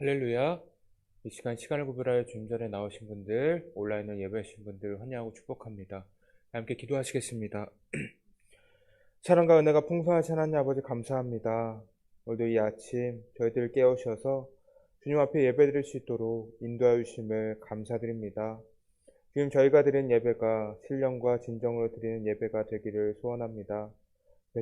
할렐루야. 이 시간 시간을 구별하여 주님 전에 나오신 분들, 온라인으로 예배하신 분들 환영하고 축복합니다. 함께 기도하시겠습니다. 사랑과 은혜가 풍성하신 하나님 아버지 감사합니다. 오늘도 이 아침 저희들을 깨우셔서 주님 앞에 예배드릴 수 있도록 인도하여 주심을 감사드립니다. 지금 저희가 드린 예배가 신령과 진정으로 드리는 예배가 되기를 소원합니다.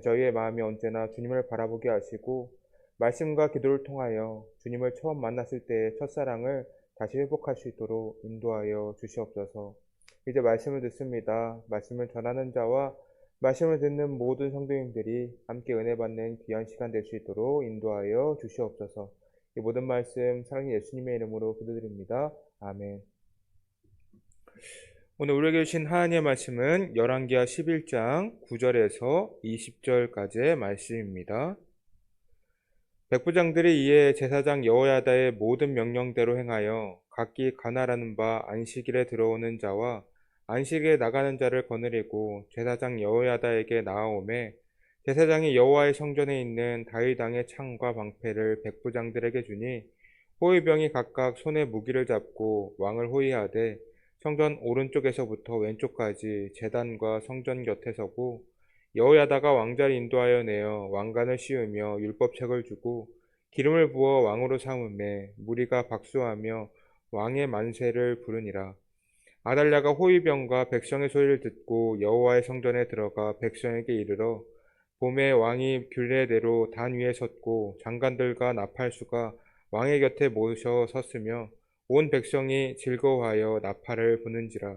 저희의 마음이 언제나 주님을 바라보게 하시고 말씀과 기도를 통하여 주님을 처음 만났을 때의 첫사랑을 다시 회복할 수 있도록 인도하여 주시옵소서. 이제 말씀을 듣습니다. 말씀을 전하는 자와 말씀을 듣는 모든 성도님들이 함께 은혜 받는 귀한 시간 될 수 있도록 인도하여 주시옵소서. 이 모든 말씀 사랑의 예수님의 이름으로 기도드립니다. 아멘. 오늘 우리에게 주신 하나님의 말씀은 열왕기하 11장 9절에서 20절까지의 말씀입니다. 백부장들이 이에 제사장 여호야다의 모든 명령대로 행하여 각기 가나라는 바 안식일에 들어오는 자와 안식에 나가는 자를 거느리고 제사장 여호야다에게 나아오매 제사장이 여호와의 성전에 있는 다윗당의 창과 방패를 백부장들에게 주니 호위병이 각각 손에 무기를 잡고 왕을 호위하되 성전 오른쪽에서부터 왼쪽까지 재단과 성전 곁에 서고 여호야다가 왕자를 인도하여 내어 왕관을 씌우며 율법책을 주고 기름을 부어 왕으로 삼음에 무리가 박수하며 왕의 만세를 부르니라. 아달랴가 호위병과 백성의 소리를 듣고 여호와의 성전에 들어가 백성에게 이르러 봄에 왕이 균례대로 단 위에 섰고 장관들과 나팔수가 왕의 곁에 모셔 섰으며 온 백성이 즐거워하여 나팔을 부는지라.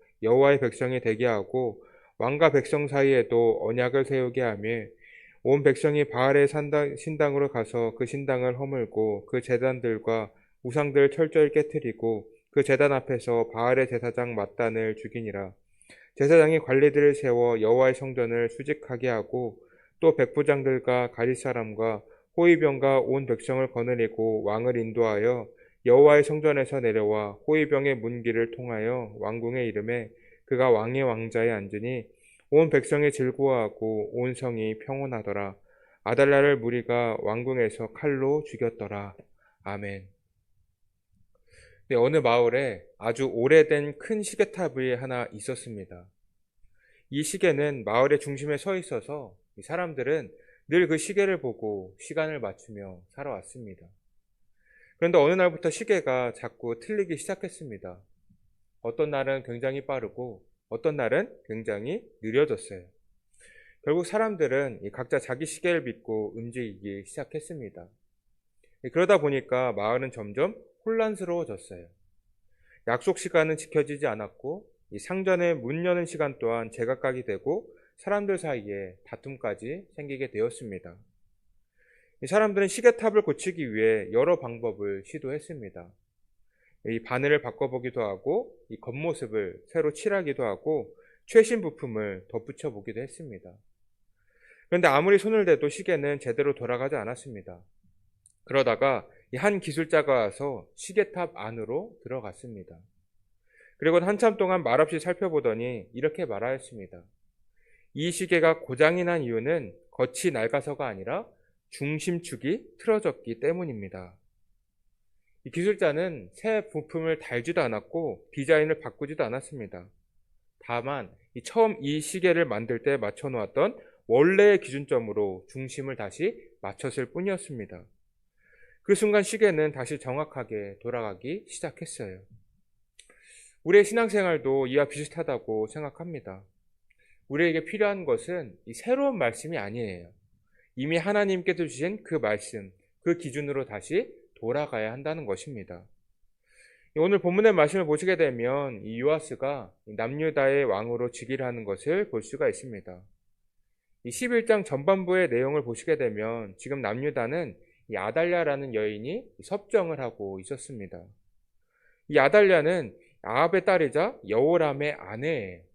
여호와의 백성이 되게 하고 왕과 백성 사이에도 언약을 세우게 하며 온 백성이 바알의 신당으로 가서 그 신당을 허물고 그 제단들과 우상들을 철저히 깨뜨리고 그 제단 앞에서 바알의 제사장 마단을 죽이니라. 제사장이 관리들을 세워 여호와의 성전을 수직하게 하고 또 백부장들과 가리 사람과 호위병과 온 백성을 거느리고 왕을 인도하여 여호와의 성전에서 내려와 호위병의 문길을 통하여 왕궁에 이름에 그가 왕의 왕자에 앉으니 온 백성이 즐거워하고 온 성이 평온하더라. 아달라를 무리가 왕궁에서 칼로 죽였더라. 아멘. 네, 어느 마을에 아주 오래된 큰 시계탑이 하나 있었습니다. 이 시계는 마을의 중심에 서 있어서 사람들은 늘 그 시계를 보고 시간을 맞추며 살아왔습니다. 그런데 어느 날부터 시계가 자꾸 틀리기 시작했습니다. 어떤 날은 굉장히 빠르고 어떤 날은 굉장히 느려졌어요. 결국 사람들은 각자 자기 시계를 믿고 움직이기 시작했습니다. 그러다 보니까 마을은 점점 혼란스러워졌어요. 약속 시간은 지켜지지 않았고 상전의 문 여는 시간 또한 제각각이 되고 사람들 사이에 다툼까지 생기게 되었습니다. 이 사람들은 시계탑을 고치기 위해 여러 방법을 시도했습니다. 이 바늘을 바꿔보기도 하고 이 겉모습을 새로 칠하기도 하고 최신 부품을 덧붙여 보기도 했습니다. 그런데 아무리 손을 대도 시계는 제대로 돌아가지 않았습니다. 그러다가 한 기술자가 와서 시계탑 안으로 들어갔습니다. 그리고 한참 동안 말없이 살펴보더니 이렇게 말하였습니다. 이 시계가 고장이 난 이유는 겉이 낡아서가 아니라 중심축이 틀어졌기 때문입니다. 이 기술자는 새 부품을 달지도 않았고 디자인을 바꾸지도 않았습니다. 다만 처음 이 시계를 만들 때 맞춰 놓았던 원래의 기준점으로 중심을 다시 맞췄을 뿐이었습니다. 그 순간 시계는 다시 정확하게 돌아가기 시작했어요. 우리의 신앙생활도 이와 비슷하다고 생각합니다. 우리에게 필요한 것은 이 새로운 말씀이 아니에요. 이미 하나님께서 주신 그 말씀, 그 기준으로 다시 돌아가야 한다는 것입니다. 오늘 본문의 말씀을 보시게 되면 이 요아스가 남유다의 왕으로 즉위를 하는 것을 볼 수가 있습니다. 이 11장 전반부의 내용을 보시게 되면 지금 남유다는 이 아달랴라는 여인이 섭정을 하고 있었습니다. 이 아달랴는 아합의 딸이자 여호람의 아내예요.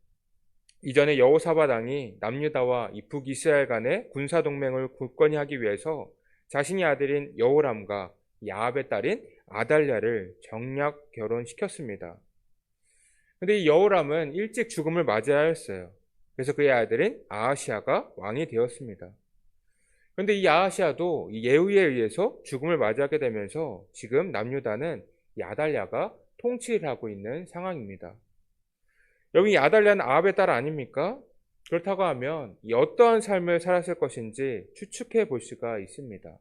이전에 여호사바당이 남유다와 이 북 이스라엘 간의 군사 동맹을 굳건히 하기 위해서 자신의 아들인 여호람과 야합의 딸인 아달랴를 정략 결혼시켰습니다. 근데 이 여호람은 일찍 죽음을 맞이하였어요. 그래서 그의 아들인 아하시아가 왕이 되었습니다. 그런데 이 아하시아도 예후에 의해서 죽음을 맞이하게 되면서 지금 남유다는 야달랴가 통치를 하고 있는 상황입니다. 여기 야달랴는 아합의 딸 아닙니까? 그렇다고 하면 어떠한 삶을 살았을 것인지 추측해 볼 수가 있습니다.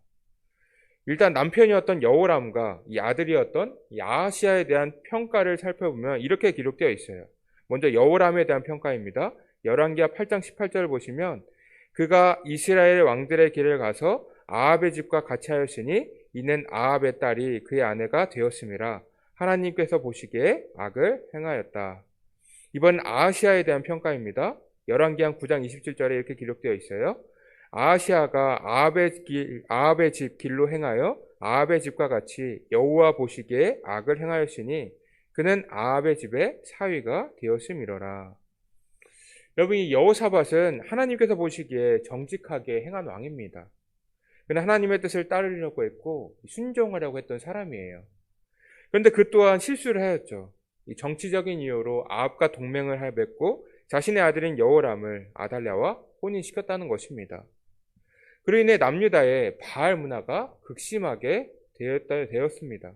일단 남편이었던 여호람과 이 아들이었던 야시아에 대한 평가를 살펴보면 이렇게 기록되어 있어요. 먼저 여호람에 대한 평가입니다. 열왕기하 8장 18절을 보시면 그가 이스라엘 왕들의 길을 가서 아합의 집과 같이 하였으니 이는 아합의 딸이 그의 아내가 되었음이라 하나님께서 보시기에 악을 행하였다. 이번 아시아에 대한 평가입니다. 열왕기한 9장 27절에 이렇게 기록되어 있어요. 아시아가 아합의, 길, 아합의 집 길로 행하여 아합의 집과 같이 여호와 보시기에 악을 행하였으니 그는 아합의 집에 사위가 되었음이로라. 여러분 이 여호사밧은 하나님께서 보시기에 정직하게 행한 왕입니다. 그는 하나님의 뜻을 따르려고 했고 순종하려고 했던 사람이에요. 그런데 그 또한 실수를 하였죠. 정치적인 이유로 아합과 동맹을 맺고 자신의 아들인 여호람을 아달랴와 혼인시켰다는 것입니다. 그로 인해 남유다의 바알 문화가 극심하게 되었습니다.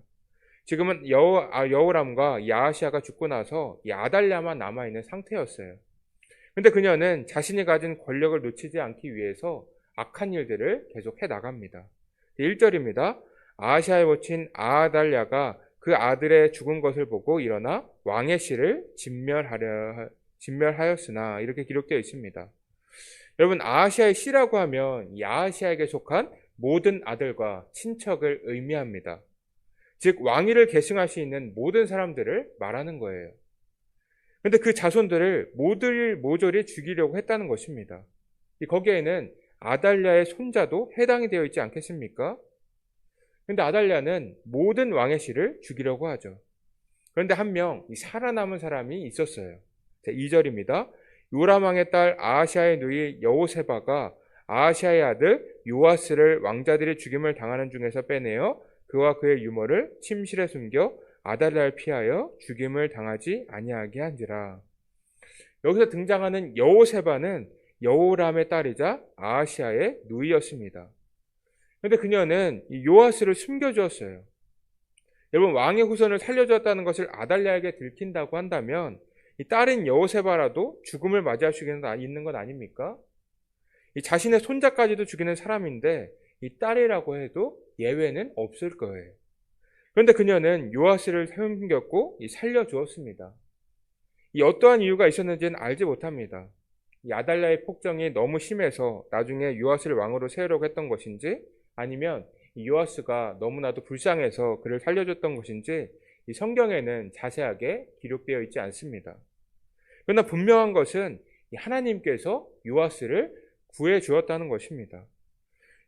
지금은 여호, 아, 여호람과 야하시아가 죽고 나서 이 아달랴만 남아있는 상태였어요. 근데 그녀는 자신이 가진 권력을 놓치지 않기 위해서 악한 일들을 계속 해 나갑니다. 1절입니다. 아시아에 모친 아달랴가 그 아들의 죽은 것을 보고 일어나 왕의 씨를 진멸하려 진멸하였으나 이렇게 기록되어 있습니다. 여러분 아시아의 씨라고 하면 야시아에게 속한 모든 아들과 친척을 의미합니다. 즉 왕위를 계승할 수 있는 모든 사람들을 말하는 거예요. 그런데 그 자손들을 모두 모조리 죽이려고 했다는 것입니다. 거기에는 아달랴의 손자도 해당이 되어 있지 않겠습니까? 그런데 아달랴는 모든 왕의 씨를 죽이려고 하죠. 그런데 한 명 살아남은 사람이 있었어요. 2절입니다. 요람 왕의 딸 아시아의 누이 여호세바가 아시아의 아들 요아스를 왕자들이 죽임을 당하는 중에서 빼내어 그와 그의 유머를 침실에 숨겨 아달랴를 피하여 죽임을 당하지 아니하게 한지라. 여기서 등장하는 여호세바는 여호람의 딸이자 아시아의 누이였습니다. 그런데 그녀는 요아스를 숨겨주었어요. 여러분 왕의 후손을 살려주었다는 것을 아달랴에게 들킨다고 한다면 이 딸인 여호세바라도 죽음을 맞이할 수 있는 건 아닙니까? 이 자신의 손자까지도 죽이는 사람인데 이 딸이라고 해도 예외는 없을 거예요. 그런데 그녀는 요아스를 숨겼고 살려주었습니다. 이 어떠한 이유가 있었는지는 알지 못합니다. 이 아달랴의 폭정이 너무 심해서 나중에 요아스를 왕으로 세우려고 했던 것인지 아니면 요아스가 너무나도 불쌍해서 그를 살려줬던 것인지 이 성경에는 자세하게 기록되어 있지 않습니다. 그러나 분명한 것은 하나님께서 요아스를 구해 주었다는 것입니다.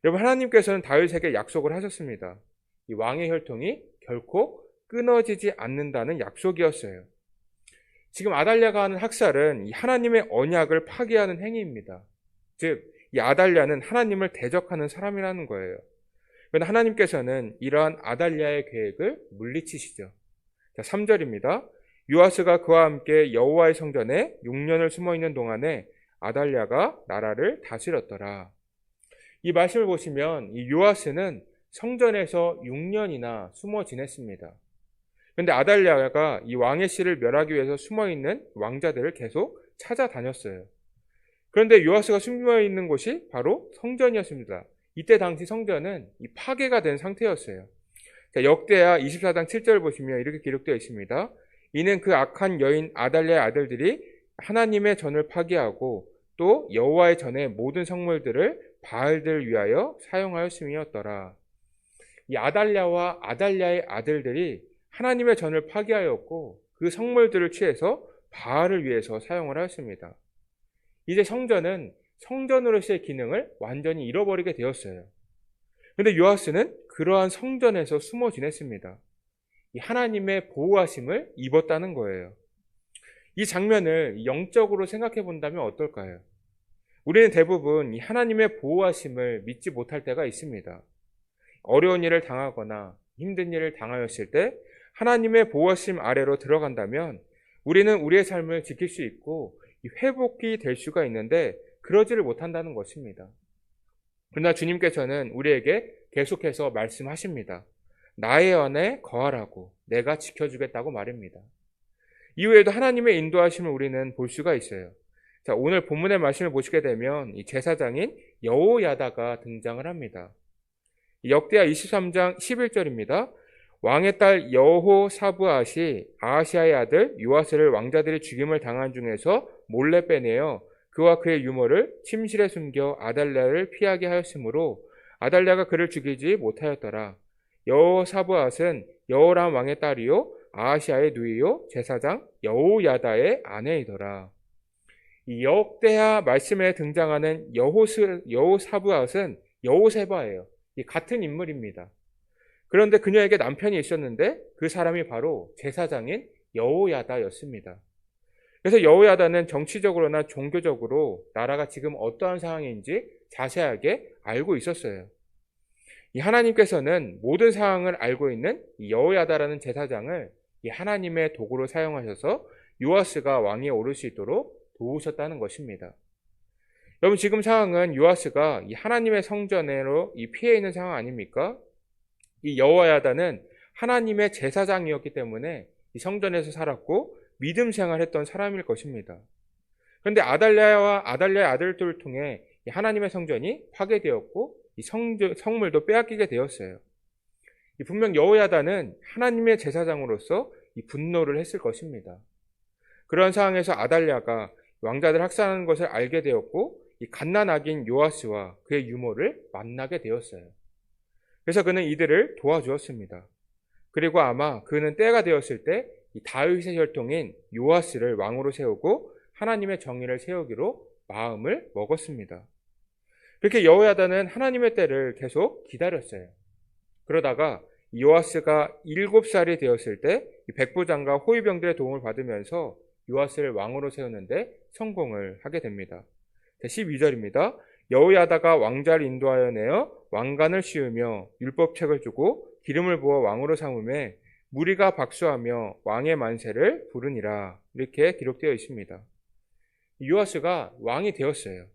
여러분 하나님께서는 다윗에게 약속을 하셨습니다. 이 왕의 혈통이 결코 끊어지지 않는다는 약속이었어요. 지금 아달랴가 하는 학살은 하나님의 언약을 파괴하는 행위입니다. 즉, 이 아달랴는 하나님을 대적하는 사람이라는 거예요. 그런데 하나님께서는 이러한 아달랴의 계획을 물리치시죠. 자, 3절입니다. 유아스가 그와 함께 여호와의 성전에 6년을 숨어 있는 동안에 아달랴가 나라를 다스렸더라. 이 말씀을 보시면 이 요아스는 성전에서 6년이나 숨어 지냈습니다. 그런데 아달랴가 이 왕의 씨를 멸하기 위해서 숨어 있는 왕자들을 계속 찾아다녔어요. 그런데 요아스가 숨어 있는 곳이 바로 성전이었습니다. 이때 당시 성전은 파괴가 된 상태였어요. 자, 역대하 24장 7절을 보시면 이렇게 기록되어 있습니다. 이는 그 악한 여인 아달랴의 아들들이 하나님의 전을 파괴하고 또 여호와의 전의 모든 성물들을 바알들 위하여 사용하였음이었더라. 이 아달랴와 아달랴의 아들들이 하나님의 전을 파괴하였고 그 성물들을 취해서 바알을 위해서 사용을 하였습니다. 이제 성전은 성전으로서의 기능을 완전히 잃어버리게 되었어요. 근데 요아스는 그러한 성전에서 숨어 지냈습니다. 이 하나님의 보호하심을 입었다는 거예요. 이 장면을 영적으로 생각해 본다면 어떨까요? 우리는 대부분 이 하나님의 보호하심을 믿지 못할 때가 있습니다. 어려운 일을 당하거나 힘든 일을 당하였을 때 하나님의 보호하심 아래로 들어간다면 우리는 우리의 삶을 지킬 수 있고 회복이 될 수가 있는데 그러지를 못한다는 것입니다. 그러나 주님께서는 우리에게 계속해서 말씀하십니다. 나의 안에 거하라고 내가 지켜주겠다고 말입니다. 이후에도 하나님의 인도하심을 우리는 볼 수가 있어요. 자, 오늘 본문의 말씀을 보시게 되면 이 제사장인 여호야다가 등장을 합니다. 역대하 23장 11절입니다. 왕의 딸 여호사부아시 아시아의 아들 요아스를 왕자들이 죽임을 당한 중에서 몰래 빼내어 그와 그의 유모를 침실에 숨겨 아달랴를 피하게 하였으므로 아달랴가 그를 죽이지 못하였더라. 여호사부앗은 여호람 왕의 딸이요 아시아의 누이요 제사장 여호야다의 아내이더라. 이 역대하 말씀에 등장하는 여호스 여호사부앗은 여호세바예요. 같은 인물입니다. 그런데 그녀에게 남편이 있었는데 그 사람이 바로 제사장인 여호야다였습니다. 그래서 여호야다는 정치적으로나 종교적으로 나라가 지금 어떠한 상황인지 자세하게 알고 있었어요. 이 하나님께서는 모든 상황을 알고 있는 여호야다라는 제사장을 이 하나님의 도구로 사용하셔서 요아스가 왕위에 오를 수 있도록 도우셨다는 것입니다. 여러분 지금 상황은 요아스가 이 하나님의 성전으로 이 피해 있는 상황 아닙니까? 이 여호야다는 하나님의 제사장이었기 때문에 이 성전에서 살았고 믿음 생활했던 사람일 것입니다. 그런데 아달랴와 아달랴의 아들들을 통해 하나님의 성전이 파괴되었고 이 성전, 성물도 빼앗기게 되었어요. 분명 여호야다는 하나님의 제사장으로서 이 분노를 했을 것입니다. 그런 상황에서 아달랴가 왕자들 학살하는 것을 알게 되었고 이 갓난아기인 요아스와 그의 유모를 만나게 되었어요. 그래서 그는 이들을 도와주었습니다. 그리고 아마 그는 때가 되었을 때 다윗의 혈통인 요아스를 왕으로 세우고 하나님의 정의를 세우기로 마음을 먹었습니다. 그렇게 여호야다는 하나님의 때를 계속 기다렸어요. 그러다가 요아스가 7살이 되었을 때 백부장과 호위병들의 도움을 받으면서 요아스를 왕으로 세우는데 성공을 하게 됩니다. 12절입니다. 여호야다가 왕자를 인도하여 내어 왕관을 씌우며 율법책을 주고 기름을 부어 왕으로 삼음에 무리가 박수하며 왕의 만세를 부르니라 이렇게 기록되어 있습니다. 요아스가 왕이 되었어요.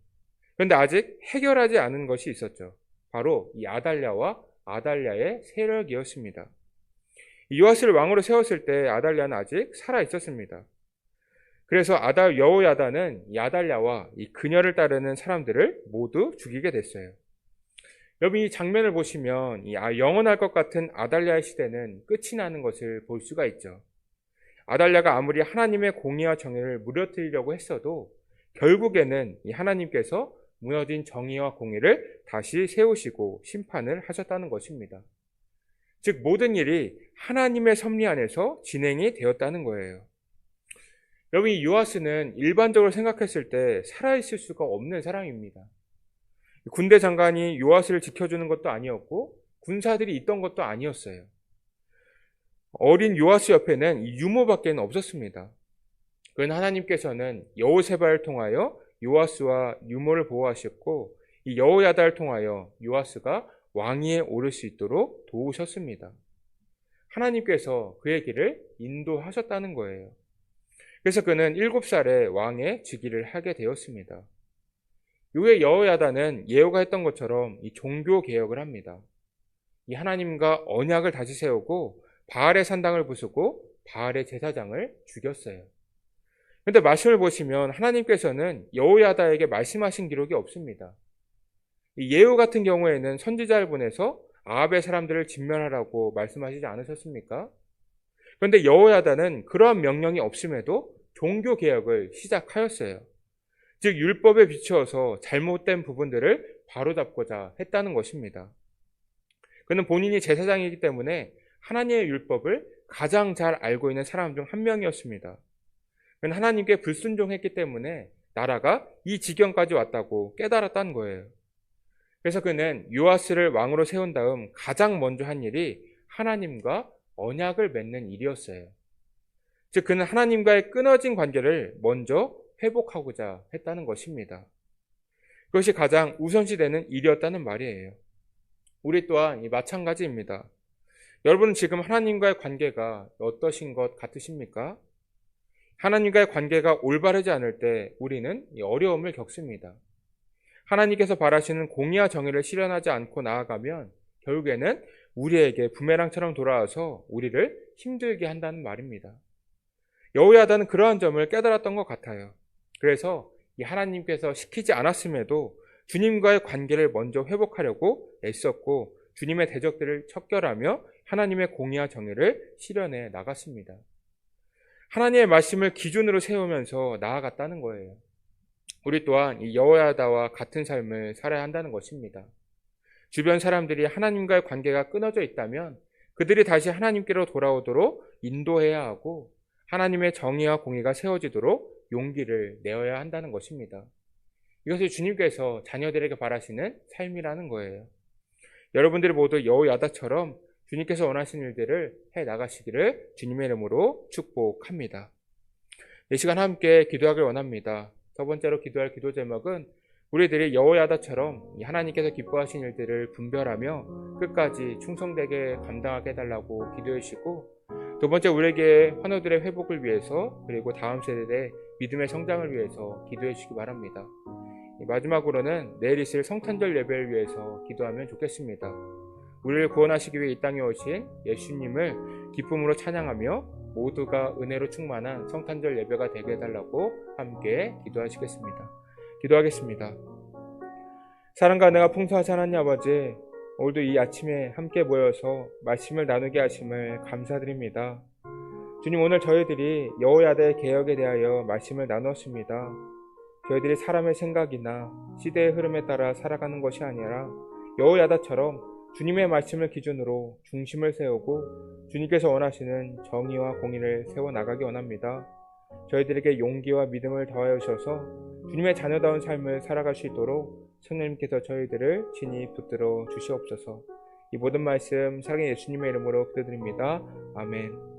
그런데 아직 해결하지 않은 것이 있었죠. 바로 이 아달랴와 아달랴의 세력이었습니다. 요아스를 왕으로 세웠을 때 아달랴는 아직 살아 있었습니다. 그래서 아달 여호야다는 야달랴와 이 그녀를 따르는 사람들을 모두 죽이게 됐어요. 여러분 이 장면을 보시면 이 아, 영원할 것 같은 아달랴의 시대는 끝이 나는 것을 볼 수가 있죠. 아달랴가 아무리 하나님의 공의와 정의를 무너뜨리려고 했어도 결국에는 이 하나님께서 무너진 정의와 공의를 다시 세우시고 심판을 하셨다는 것입니다. 즉 모든 일이 하나님의 섭리 안에서 진행이 되었다는 거예요. 여러분 이 요아스는 일반적으로 생각했을 때 살아있을 수가 없는 사람입니다. 군대 장관이 요아스를 지켜주는 것도 아니었고 군사들이 있던 것도 아니었어요. 어린 요아스 옆에는 유모밖에 없었습니다. 그건 하나님께서는 여호세바를 통하여 요아스와 유모를 보호하셨고 이 여호야다를 통하여 요아스가 왕위에 오를 수 있도록 도우셨습니다. 하나님께서 그의 길을 인도하셨다는 거예요. 그래서 그는 일곱 살에 왕의 즉위를 하게 되었습니다. 이후에 여호야다는 예후가 했던 것처럼 이 종교 개혁을 합니다. 이 하나님과 언약을 다시 세우고 바알의 산당을 부수고 바알의 제사장을 죽였어요. 그런데 말씀을 보시면 하나님께서는 여호야다에게 말씀하신 기록이 없습니다. 예후 같은 경우에는 선지자를 보내서 아합의 사람들을 진멸하라고 말씀하시지 않으셨습니까? 그런데 여호야다는 그러한 명령이 없음에도 종교 개혁을 시작하였어요. 즉 율법에 비추어서 잘못된 부분들을 바로잡고자 했다는 것입니다. 그는 본인이 제사장이기 때문에 하나님의 율법을 가장 잘 알고 있는 사람 중 한 명이었습니다. 그는 하나님께 불순종했기 때문에 나라가 이 지경까지 왔다고 깨달았다는 거예요. 그래서 그는 요아스를 왕으로 세운 다음 가장 먼저 한 일이 하나님과 언약을 맺는 일이었어요. 즉 그는 하나님과의 끊어진 관계를 먼저 회복하고자 했다는 것입니다. 그것이 가장 우선시되는 일이었다는 말이에요. 우리 또한 마찬가지입니다. 여러분은 지금 하나님과의 관계가 어떠신 것 같으십니까? 하나님과의 관계가 올바르지 않을 때 우리는 어려움을 겪습니다. 하나님께서 바라시는 공의와 정의를 실현하지 않고 나아가면 결국에는 우리에게 부메랑처럼 돌아와서 우리를 힘들게 한다는 말입니다. 여호야다는 그러한 점을 깨달았던 것 같아요. 그래서 이 하나님께서 시키지 않았음에도 주님과의 관계를 먼저 회복하려고 애썼고 주님의 대적들을 척결하며 하나님의 공의와 정의를 실현해 나갔습니다. 하나님의 말씀을 기준으로 세우면서 나아갔다는 거예요. 우리 또한 이 여호야다와 같은 삶을 살아야 한다는 것입니다. 주변 사람들이 하나님과의 관계가 끊어져 있다면 그들이 다시 하나님께로 돌아오도록 인도해야 하고 하나님의 정의와 공의가 세워지도록 용기를 내어야 한다는 것입니다. 이것을 주님께서 자녀들에게 바라시는 삶이라는 거예요. 여러분들이 모두 여호야다처럼 주님께서 원하시는 일들을 해 나가시기를 주님의 이름으로 축복합니다. 이 시간 함께 기도하길 원합니다. 첫 번째로 기도할 기도 제목은 우리들이 여호야다처럼 하나님께서 기뻐하신 일들을 분별하며 끝까지 충성되게 감당하게 해달라고 기도해 주시고 두 번째 우리에게 환우들의 회복을 위해서 그리고 다음 세대의 믿음의 성장을 위해서 기도해 주시기 바랍니다. 마지막으로는 내일 있을 성탄절 예배를 위해서 기도하면 좋겠습니다. 우리를 구원하시기 위해 이 땅에 오신 예수님을 기쁨으로 찬양하며 모두가 은혜로 충만한 성탄절 예배가 되게 해달라고 함께 기도하시겠습니다. 기도하겠습니다. 사랑과 은혜가 풍성하신 하나님 아버지, 오늘도 이 아침에 함께 모여서 말씀을 나누게 하심을 감사드립니다. 주님 오늘 저희들이 여호야대 개혁에 대하여 말씀을 나눴습니다. 저희들이 사람의 생각이나 시대의 흐름에 따라 살아가는 것이 아니라 여호야다처럼 주님의 말씀을 기준으로 중심을 세우고 주님께서 원하시는 정의와 공의를 세워 나가기 원합니다. 저희들에게 용기와 믿음을 더하여 주셔서 주님의 자녀다운 삶을 살아갈 수 있도록 성령님께서 저희들을 진히 붙들어 주시옵소서. 이 모든 말씀 사랑의 예수님의 이름으로 기도드립니다. 아멘.